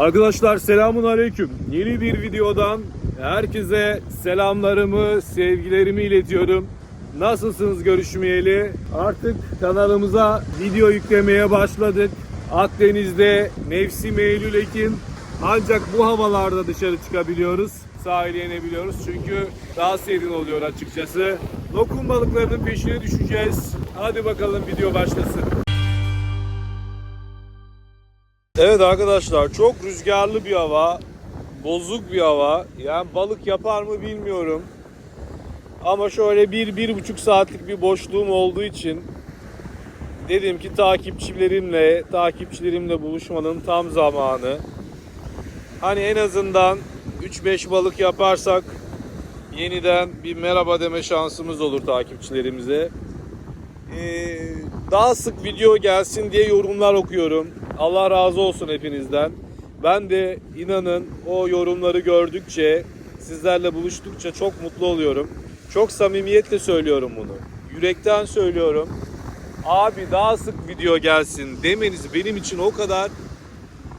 Arkadaşlar selamun aleyküm. Yeni bir videodan herkese selamlarımı, sevgilerimi iletiyorum. Nasılsınız görüşmeyeli? Artık kanalımıza video yüklemeye başladık. Akdeniz'de mevsim Eylül Ekim ancak bu havalarda dışarı çıkabiliyoruz. Sahile inebiliyoruz çünkü daha serin oluyor açıkçası. Lokum balıklarının peşine düşeceğiz. Hadi bakalım video başlasın. Evet arkadaşlar çok rüzgarlı bir hava. Bozuk bir hava. Yani balık yapar mı bilmiyorum. Ama şöyle bir, bir buçuk saatlik bir boşluğum olduğu için dedim ki takipçilerimle, takipçilerimle buluşmanın tam zamanı. Hani en azından 3-5 balık yaparsak yeniden bir merhaba deme şansımız olur takipçilerimize. Ee, daha sık video gelsin diye yorumlar okuyorum. Allah razı olsun hepinizden. Ben de inanın o yorumları gördükçe, sizlerle buluştukça çok mutlu oluyorum. Çok samimiyetle söylüyorum bunu. Yürekten söylüyorum. Abi daha sık video gelsin demeniz benim için o kadar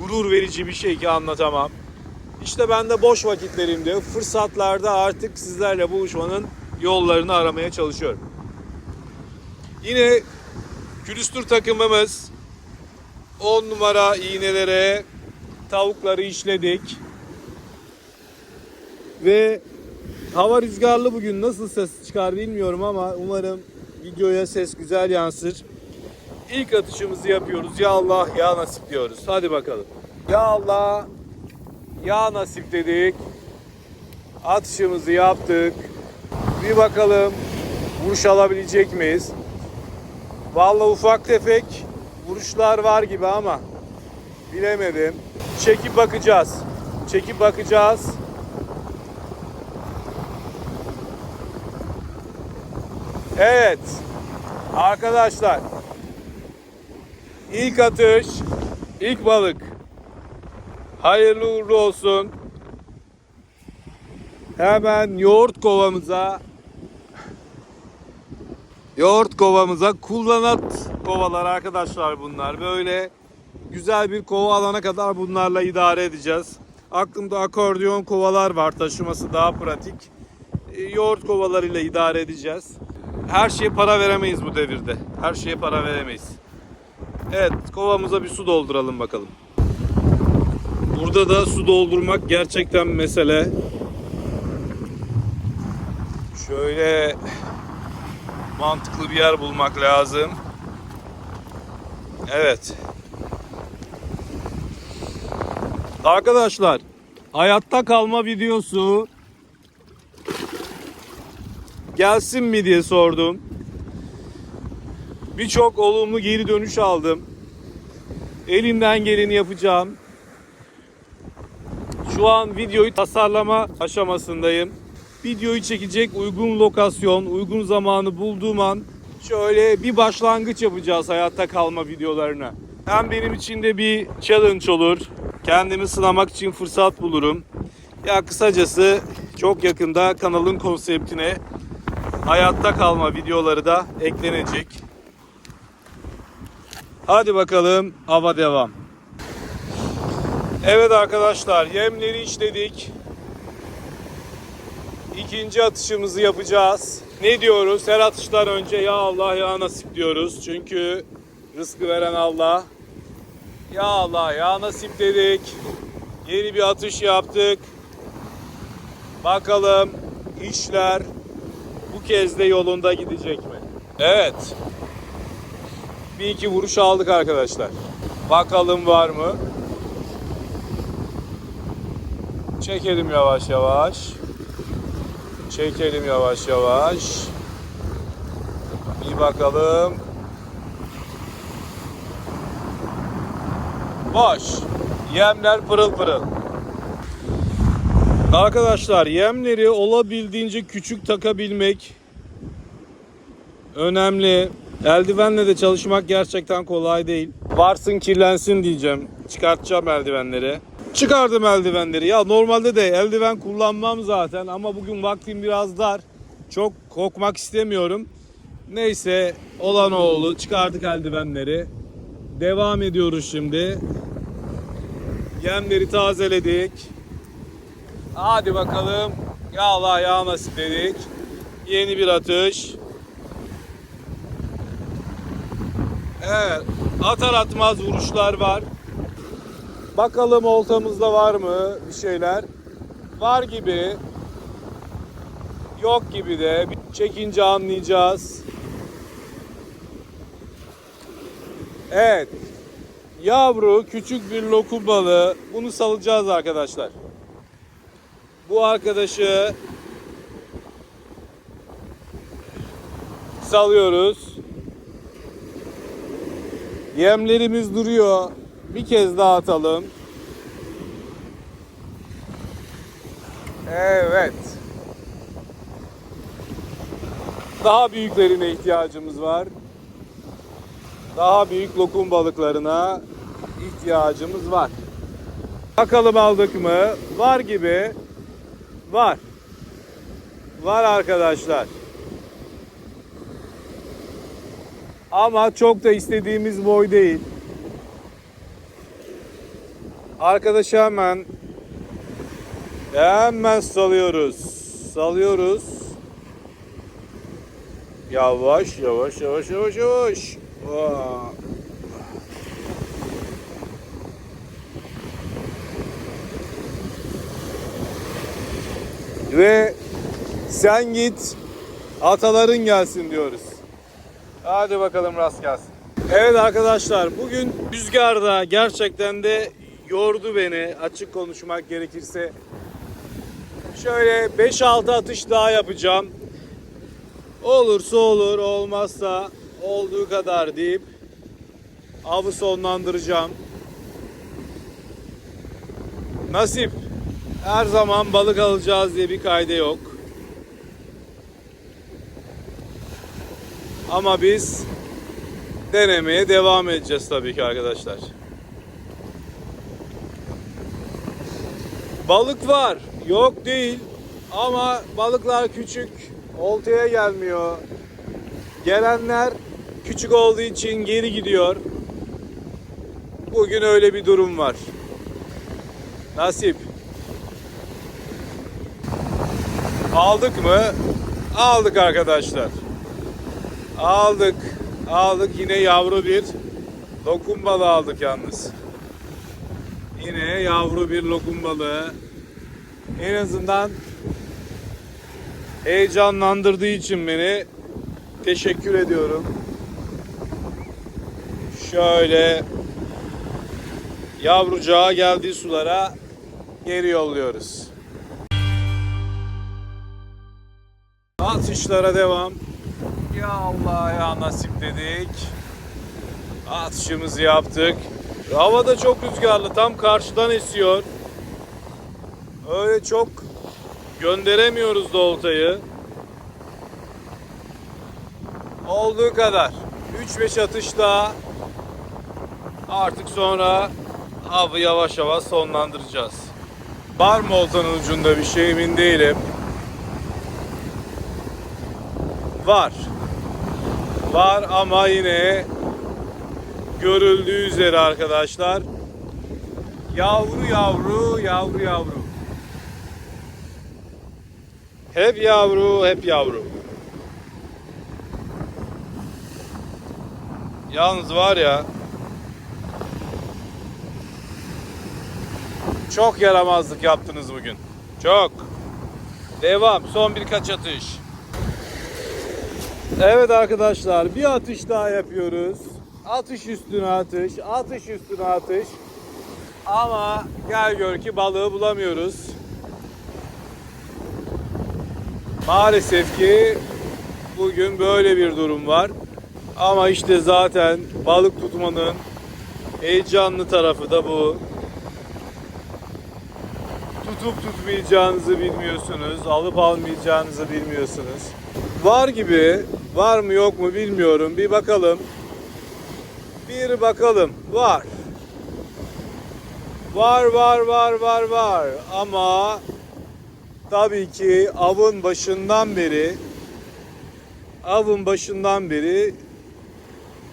gurur verici bir şey ki anlatamam. İşte ben de boş vakitlerimde, fırsatlarda artık sizlerle buluşmanın yollarını aramaya çalışıyorum. Yine külüstür takımımız 10 numara iğnelere tavukları işledik. Ve hava rüzgarlı bugün nasıl ses çıkar bilmiyorum ama umarım videoya ses güzel yansır. İlk atışımızı yapıyoruz. Ya Allah ya nasip diyoruz. Hadi bakalım. Ya Allah ya nasip dedik. Atışımızı yaptık. Bir bakalım vuruş alabilecek miyiz? Vallahi ufak tefek vuruşlar var gibi ama bilemedim. Çekip bakacağız. Çekip bakacağız. Evet. Arkadaşlar. İlk atış, ilk balık. Hayırlı uğurlu olsun. Hemen yoğurt kovamıza Yoğurt kovamıza kullanat kovalar arkadaşlar bunlar. Böyle güzel bir kova alana kadar bunlarla idare edeceğiz. Aklımda akordeon kovalar var taşıması daha pratik. E, Yoğurt kovalarıyla idare edeceğiz. Her şeye para veremeyiz bu devirde. Her şeye para veremeyiz. Evet kovamıza bir su dolduralım bakalım. Burada da su doldurmak gerçekten mesele. Şöyle mantıklı bir yer bulmak lazım. Evet. Arkadaşlar, hayatta kalma videosu gelsin mi diye sordum. Birçok olumlu geri dönüş aldım. Elimden geleni yapacağım. Şu an videoyu tasarlama aşamasındayım videoyu çekecek uygun lokasyon, uygun zamanı bulduğum an şöyle bir başlangıç yapacağız hayatta kalma videolarına. Hem benim için de bir challenge olur. Kendimi sınamak için fırsat bulurum. Ya kısacası çok yakında kanalın konseptine hayatta kalma videoları da eklenecek. Hadi bakalım hava devam. Evet arkadaşlar yemleri işledik. İkinci atışımızı yapacağız. Ne diyoruz? Her atıştan önce ya Allah ya nasip diyoruz. Çünkü rızkı veren Allah. Ya Allah ya nasip dedik. Yeni bir atış yaptık. Bakalım işler bu kez de yolunda gidecek mi? Evet. Bir iki vuruş aldık arkadaşlar. Bakalım var mı? Çekelim yavaş yavaş. Çekelim yavaş yavaş. Bir bakalım. Boş. Yemler pırıl pırıl. Arkadaşlar yemleri olabildiğince küçük takabilmek önemli. Eldivenle de çalışmak gerçekten kolay değil. Varsın kirlensin diyeceğim. Çıkartacağım eldivenleri. Çıkardım eldivenleri. Ya normalde de eldiven kullanmam zaten ama bugün vaktim biraz dar. Çok kokmak istemiyorum. Neyse olan oğlu çıkardık eldivenleri. Devam ediyoruz şimdi. Yemleri tazeledik. Hadi bakalım. Ya Allah ya nasip dedik. Yeni bir atış. Evet. Atar atmaz vuruşlar var. Bakalım oltamızda var mı bir şeyler? Var gibi. Yok gibi de. Çekince anlayacağız. Evet. Yavru küçük bir lokum balığı. Bunu salacağız arkadaşlar. Bu arkadaşı salıyoruz. Yemlerimiz duruyor. Bir kez daha atalım. Evet. Daha büyüklerine ihtiyacımız var. Daha büyük lokum balıklarına ihtiyacımız var. Bakalım aldık mı? Var gibi. Var. Var arkadaşlar. Ama çok da istediğimiz boy değil. Arkadaşı hemen hemen salıyoruz. Salıyoruz. Yavaş yavaş yavaş yavaş yavaş. Vaa. Ve sen git ataların gelsin diyoruz. Hadi bakalım rast gelsin. Evet arkadaşlar bugün rüzgarda gerçekten de yordu beni açık konuşmak gerekirse. Şöyle 5-6 atış daha yapacağım. Olursa olur olmazsa olduğu kadar deyip avı sonlandıracağım. Nasip. Her zaman balık alacağız diye bir kayda yok. Ama biz denemeye devam edeceğiz tabii ki arkadaşlar. Balık var, yok değil. Ama balıklar küçük, oltaya gelmiyor. Gelenler küçük olduğu için geri gidiyor. Bugün öyle bir durum var. Nasip. Aldık mı? Aldık arkadaşlar. Aldık. Aldık yine yavru bir lokum balığı aldık yalnız. Yine yavru bir lokum balığı. En azından heyecanlandırdığı için beni teşekkür ediyorum. Şöyle yavrucağa geldiği sulara geri yolluyoruz. Atışlara devam. Ya Allah ya nasip dedik. Atışımızı yaptık. Hava da çok rüzgarlı. Tam karşıdan esiyor. Öyle çok gönderemiyoruz da oltayı. Olduğu kadar. 3-5 atış daha. Artık sonra avı yavaş yavaş sonlandıracağız. Var mı oltanın ucunda bir şey emin değilim. Var. Var ama yine görüldüğü üzere arkadaşlar yavru yavru yavru yavru. Hep yavru, hep yavru. Yalnız var ya çok yaramazlık yaptınız bugün. Çok. Devam. Son birkaç atış. Evet arkadaşlar bir atış daha yapıyoruz. Atış üstüne atış, atış üstüne atış. Ama gel gör ki balığı bulamıyoruz. Maalesef ki bugün böyle bir durum var. Ama işte zaten balık tutmanın heyecanlı tarafı da bu. Tutup tutmayacağınızı bilmiyorsunuz, alıp almayacağınızı bilmiyorsunuz. Var gibi, var mı yok mu bilmiyorum. Bir bakalım. Bir bakalım. Var. Var var var var var ama tabii ki avın başından beri avın başından beri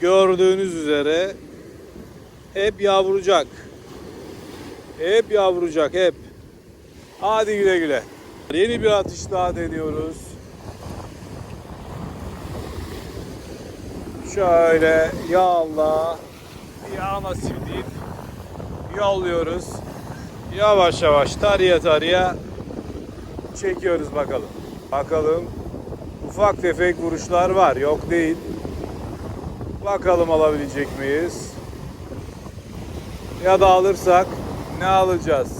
gördüğünüz üzere hep yavrucak. Hep yavrucak hep. Hadi güle güle. Yeni bir atış daha deniyoruz. Şöyle ya Allah ya nasip deyip yolluyoruz. Yavaş yavaş tarıya tarıya çekiyoruz bakalım. Bakalım ufak tefek vuruşlar var yok değil. Bakalım alabilecek miyiz? Ya da alırsak ne alacağız?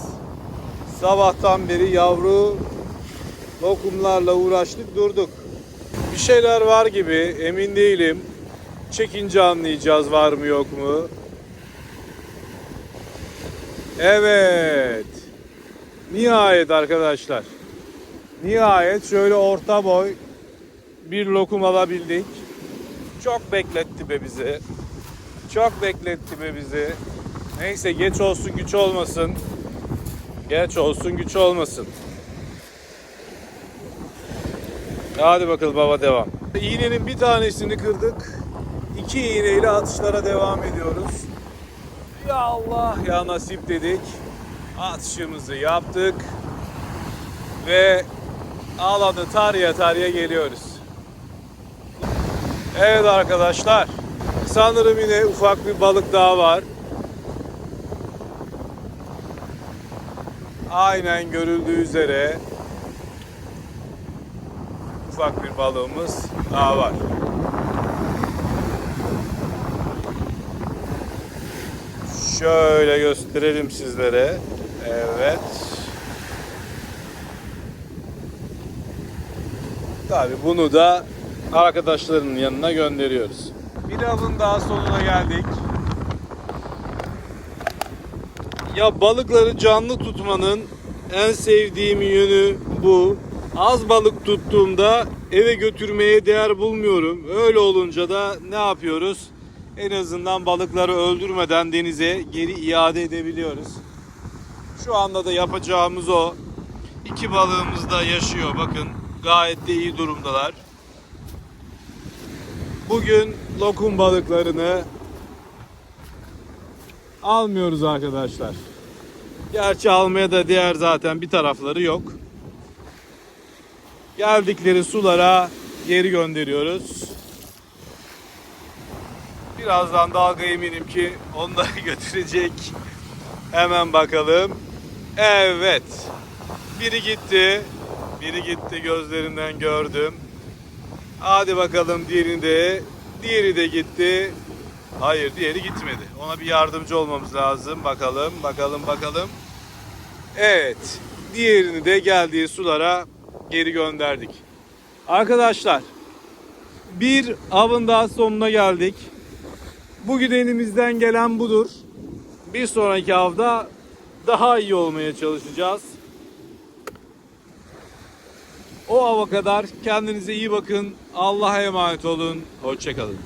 Sabahtan beri yavru lokumlarla uğraştık durduk. Bir şeyler var gibi emin değilim. Çekince anlayacağız var mı yok mu. Evet. Nihayet arkadaşlar. Nihayet şöyle orta boy bir lokum alabildik. Çok bekletti be bizi. Çok bekletti be bizi. Neyse geç olsun güç olmasın. Geç olsun güç olmasın. Hadi bakalım baba devam. İğnenin bir tanesini kırdık. İki iğneyle atışlara devam ediyoruz. Ya Allah ya nasip dedik. Atışımızı yaptık. Ve alanı tarya tarya geliyoruz. Evet arkadaşlar. Sanırım yine ufak bir balık daha var. Aynen görüldüğü üzere ufak bir balığımız daha var. Şöyle gösterelim sizlere. Evet. Tabi bunu da arkadaşlarının yanına gönderiyoruz. Bir avın daha sonuna geldik. Ya balıkları canlı tutmanın en sevdiğim yönü bu. Az balık tuttuğumda eve götürmeye değer bulmuyorum. Öyle olunca da ne yapıyoruz? En azından balıkları öldürmeden denize geri iade edebiliyoruz. Şu anda da yapacağımız o. İki balığımız da yaşıyor bakın. Gayet de iyi durumdalar. Bugün lokum balıklarını almıyoruz arkadaşlar. Gerçi almaya da değer zaten bir tarafları yok. Geldikleri sulara geri gönderiyoruz. Birazdan dalga eminim ki onları götürecek. Hemen bakalım. Evet. Biri gitti. Biri gitti gözlerinden gördüm. Hadi bakalım diğerini de. Diğeri de gitti. Hayır diğeri gitmedi. Ona bir yardımcı olmamız lazım. Bakalım bakalım bakalım. Evet. Diğerini de geldiği sulara geri gönderdik. Arkadaşlar bir avın daha sonuna geldik. Bugün elimizden gelen budur. Bir sonraki avda daha iyi olmaya çalışacağız. O ava kadar kendinize iyi bakın. Allah'a emanet olun. Hoşçakalın.